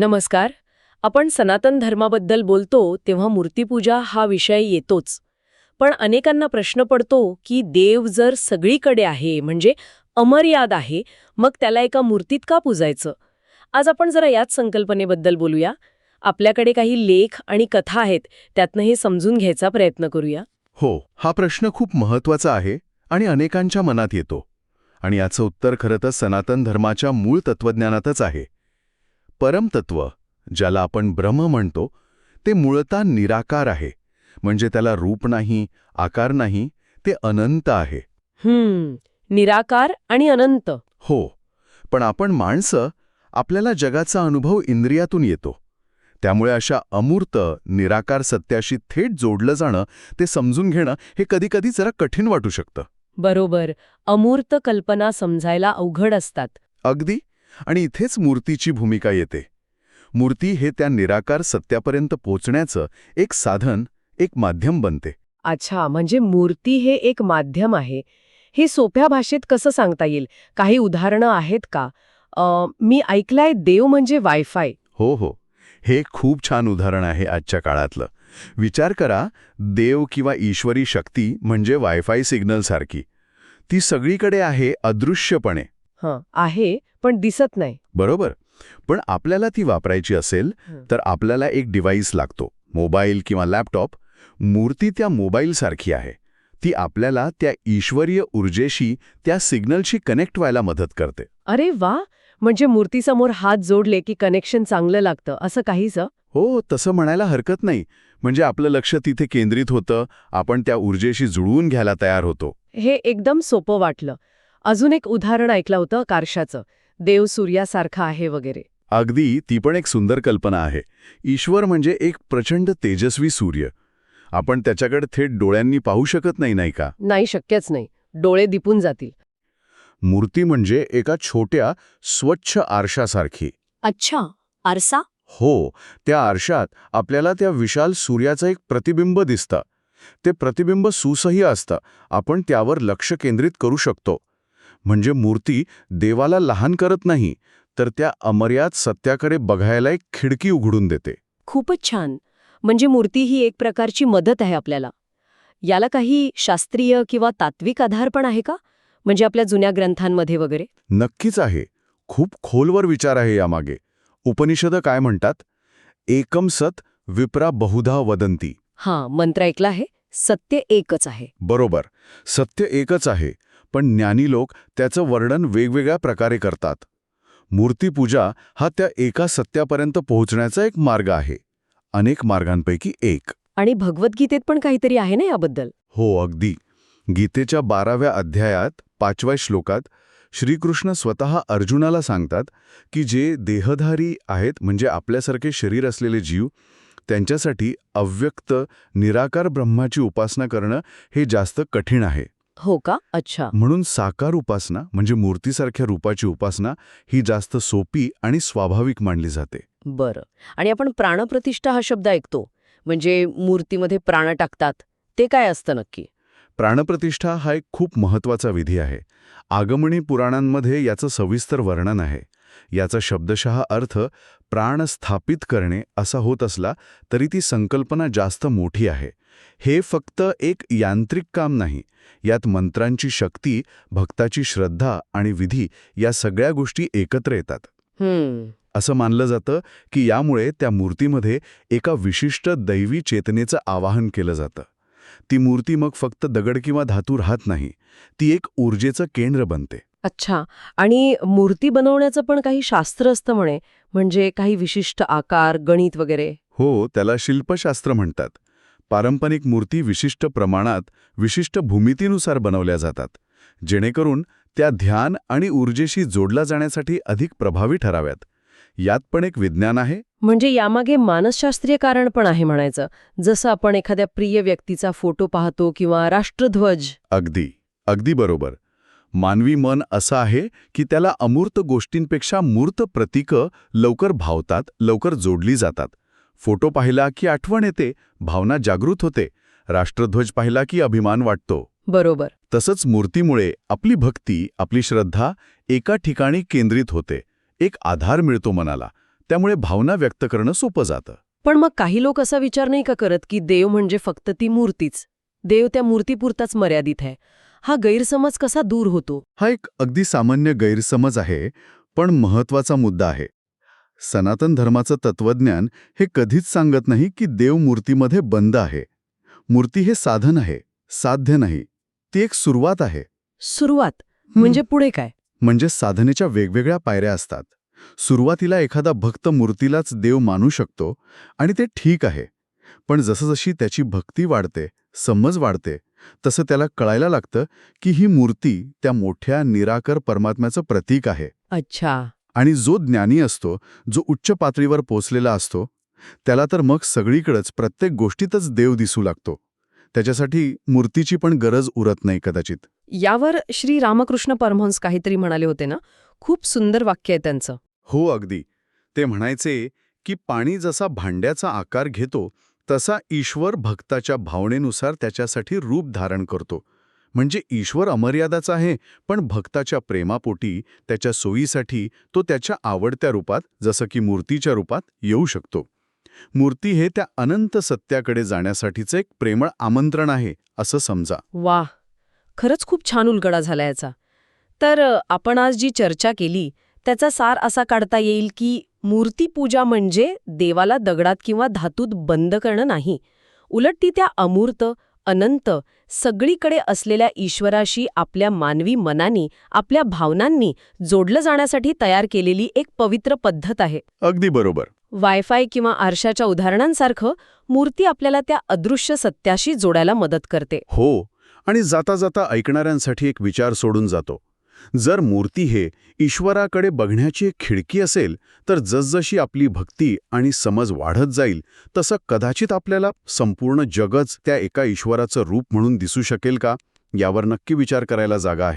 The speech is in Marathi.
नमस्कार. आपण सनातन धर्माबद्दल बोलतो तेव्हा मूर्तीपूजा हा विषय येतोच. पण अनेकांना प्रश्न पडतो की देव जर सगळीकडे आहे म्हणजे अमर्याद आहे मग त्याला एका मूर्तीत का पूजायचं? आज आपण जरा याच संकल्पनेबद्दल बोलूया. आपल्याकडे काही लेख आणि कथा आहेत त्यातनं हे समजून घ्यायचा प्रयत्न करूया. हो हा प्रश्न खूप महत्त्वाचा आहे आणि अनेकांच्या मनात येतो. आणि याचं उत्तर खरं तर सनातन धर्माच्या मूळ तत्वज्ञानातच आहे. परमतत्व ज्याला आपण ब्रह्म म्हणतो ते मूळतः निराकार आहे. म्हणजे त्याला रूप नाही आकार नाही ते अनंत आहे. हम्म निराकार आणि अनंत. हो पण आपण माणसं आपल्याला जगाचा अनुभव इंद्रियातून येतो. त्यामुळे अशा अमूर्त निराकार सत्याशी थेट जोडलं जाणं ते समजून घेणं हे कधीकधी जरा कठीण वाटू शकतं. बरोबर अमूर्त कल्पना समजायला अवघड असतात. अगदी? आणि इथेच मूर्तीची भूमिका येते. मूर्ती हे त्या निराकार सत्यापर्यंत पोचण्याचं एक साधन एक माध्यम बनते. अच्छा म्हणजे मूर्ती हे एक माध्यम आहे. हे सोप्या भाषेत कसं सांगता येईल? काही उदाहरणं आहेत का? अ, मी ऐकलंय देव म्हणजे वायफाय. हो हो. हे खूप छान उदाहरण आहे आजच्या काळातलं. विचार करा देव किंवा ईश्वरी शक्ती म्हणजे वायफाय सिग्नलसारखी. ती सगळीकडे आहे अदृश्यपणे. आहे पण दिसत नाही. बरोबर. पण आपल्याला ती वापरायची असेल. तर आपल्याला एक डिव्हाइस लागतो मोबाईल किंवा लॅपटॉप. मूर्ती त्या मोबाईलसारखी आहे. ती आपल्याला त्या ईश्वरीय ऊर्जेशी त्या सिग्नलशी कनेक्ट व्हायला मदत करते. अरे वा! म्हणजे मूर्तीसमोर हात जोडले की कनेक्शन चांगलं लागतं असं काहीच हो तसं म्हणायला हरकत नाही. म्हणजे आपलं लक्ष तिथे केंद्रित होतं आपण त्या ऊर्जेशी जुळवून घ्यायला तयार होतो. हे एकदम सोपं वाटलं. अजून एक उदाहरण ऐकलं होतं कारशाचं देव सूर्यासारखा आहे वगैरे. अगदी ती पण एक सुंदर कल्पना आहे. ईश्वर म्हणजे एक प्रचंड तेजस्वी सूर्य. आपण त्याच्याकडे थेट डोळ्यांनी पाहू शकत नाही नाही का? नाही शक्यच नाही. डोळे दिपून जातील. मूर्ती म्हणजे एका छोट्या स्वच्छ आरशासारखी. अच्छा आरसा? हो त्या आरशात आपल्याला त्या विशाल सूर्याचं एक प्रतिबिंब दिसतं. ते प्रतिबिंब सुसह्य असतं. आपण त्यावर लक्ष केंद्रित करू शकतो. म्हणजे मूर्ती देवाला लहान करत नाही तर त्या अमर्याद सत्याकडे बघायला एक खिडकी उघडून देते. खूपच छान. म्हणजे मूर्ती ही एक प्रकारची मदत आहे आपल्याला. याला काही शास्त्रीय किंवा तात्विक आधार पण आहे का? म्हणजे आपल्या जुन्या ग्रंथांमध्ये वगैरे? नक्कीच आहे. खूप खोलवर विचार आहे यामागे. उपनिषद काय म्हणतात? एकम सत विप्रा बहुधा वदंती. हां मंत्र ऐकला आहे. सत्य एकच आहे. बरोबर. सत्य एकच आहे. पण ज्ञानी लोक त्याचं वर्णन वेगवेगळ्या प्रकारे करतात. मूर्तीपूजा हा त्या एका सत्यापर्यंत पोहोचण्याचा एक मार्ग आहे. अनेक मार्गांपैकी एक. आणि भगवद्गीतेत पण काहीतरी आहे ना याबद्दल? हो अगदी. गीतेच्या बाराव्या अध्यायात पाचव्या श्लोकात श्रीकृष्ण स्वतः अर्जुनाला सांगतात की जे देहधारी आहेत म्हणजे आपल्यासारखे शरीर असलेले जीव त्यांच्यासाठी अव्यक्त निराकार ब्रह्माची उपासना करणं हे जास्त कठीण आहे. हो का? अच्छा. म्हणून साकार उपासना म्हणजे मूर्तीसारख्या रूपाची उपासना ही जास्त सोपी आणि स्वाभाविक मानली जाते. बरं. आणि आपण प्राणप्रतिष्ठा हा शब्द ऐकतो. म्हणजे मूर्तीमध्ये प्राण टाकतात. ते काय असतं नक्की? प्राणप्रतिष्ठा हा एक खूप महत्त्वाचा विधी आहे. आगमनी पुराणांमध्ये याचं सविस्तर वर्णन आहे. याचा शब्दशः अर्थ प्राण स्थापित करणे असा होत असला तरी ती संकल्पना जास्त मोठी आहे. हे फक्त एक यांत्रिक काम नाही यात मंत्रांची शक्ती भक्ताची श्रद्धा आणि विधी या सगळ्या गोष्टी एकत्र येतात. असं मानलं जातं की यामुळे त्या मूर्तीमध्ये एका विशिष्ट दैवी चेतनेचं आवाहन केलं जातं. ती मूर्ती मग फक्त दगड किंवा धातू राहत नाही ती एक ऊर्जेचं केंद्र बनते. अच्छा. आणि मूर्ती बनवण्याचं पण काही शास्त्र असतं म्हणे? म्हणजे काही विशिष्ट आकार गणित वगैरे? हो त्याला शिल्पशास्त्र म्हणतात. पारंपरिक मूर्ती विशिष्ट प्रमाणात विशिष्ट भूमितीनुसार बनवल्या जातात जेणेकरून त्या ध्यान आणि ऊर्जेशी जोडला जाण्यासाठी अधिक प्रभावी ठराव्यात. यात पण एक विज्ञान आहे. म्हणजे यामागे मानसशास्त्रीय कारण पण आहे म्हणायचं. जसं आपण एखाद्या प्रिय व्यक्तीचा फोटो पाहतो किंवा राष्ट्रध्वज. अगदी. अगदी बरोबर. मानवी मन असं आहे की त्याला अमूर्त गोष्टींपेक्षा मूर्त प्रतीकं लवकर भावतात लवकर जोडली जातात. फोटो पाहिला की आठवण येते भावना जागृत होते. राष्ट्रध्वज पाहिला की अभिमान वाटतो. बरोबर. तसंच मूर्तीमुळे आपली भक्ती आपली श्रद्धा एका ठिकाणी केंद्रित होते. एक आधार मिळतो मनाला. त्यामुळे भावना व्यक्त करणं सोपं जातं. पण मग काही लोक असा विचार नाही का करत की देव म्हणजे फक्त ती मूर्तीच? देव त्या मूर्तीपुरताच मर्यादित आहे. हा गैरसमज कसा दूर होतो? हा एक अगदी सामान्य गैरसमज आहे पण महत्त्वाचा मुद्दा आहे. सनातन धर्माचं तत्वज्ञान हे कधीच सांगत नाही की देव मूर्तीमध्ये बंद आहे. मूर्ती हे साधन आहे साध्य नाही ती एक सुरुवात आहे. सुरुवात म्हणजे पुढे काय? म्हणजे साधनेच्या वेगवेगळ्या पायऱ्या असतात. सुरुवातीला एखादा भक्त मूर्तीलाच देव मानू शकतो आणि ते ठीक आहे. पण जसं त्याची भक्ती वाढते समज वाढते तसं त्याला कळायला लागतं की ही मूर्ती त्या मोठ्या निराकर परमात्म्याचं प्रतीक आहे. अच्छा. आणि जो ज्ञानी असतो जो उच्च पातळीवर पोचलेला असतो त्याला तर मग सगळीकडेच प्रत्येक गोष्टीतच देव दिसू लागतो. त्याच्यासाठी मूर्तीची पण गरज उरत नाही कदाचित. यावर श्री रामकृष्ण परमहंस काहीतरी म्हणाले होते ना? खूप सुंदर वाक्य आहे त्यांचं. हो अगदी. ते म्हणायचे की पाणी जसा भांड्याचा आकार घेतो तसा ईश्वर भक्ताच्या भावनेनुसार त्याच्यासाठी रूप धारण करतो. म्हणजे ईश्वर अमर्यादाचा आहे पण भक्ताच्या प्रेमापोटी त्याच्या सोयीसाठी तो त्याच्या आवडत्या रूपात जसं की मूर्तीच्या रूपात येऊ शकतो. मूर्ती हे त्या अनंत सत्याकडे जाण्यासाठीचं एक प्रेमळ आमंत्रण आहे असं समजा. वा खरंच खूप छान उलगडा झाला याचा. तर आपण आज जी चर्चा केली त्याचा सार असा काढता येईल की मूर्तीपूजा म्हणजे देवाला दगडात किंवा धातूत बंद करणं नाही. उलट ती त्या अमूर्त अनंत सगळीकडे असलेल्या ईश्वराशी आपल्या मानवी मनानी आपल्या भावनांनी जोडलं जाण्यासाठी तयार केलेली एक पवित्र पद्धत आहे. अगदी बरोबर. वायफाय किंवा आरशाच्या उदाहरणांसारखं मूर्ती आपल्याला त्या अदृश्य सत्याशी जोडायला मदत करते. हो आणि जाता जाता ऐकणाऱ्यांसाठी एक विचार सोडून जातो. जर मूर्ती हे ईश्वराकडे बघण्याची एक खिडकी असेल तर जसजशी आपली भक्ती आणि समज वाढत जाईल तसं कदाचित आपल्याला संपूर्ण जगच त्या एका ईश्वराचं रूप म्हणून दिसू शकेल का? यावर नक्की विचार करायला जागा आहे.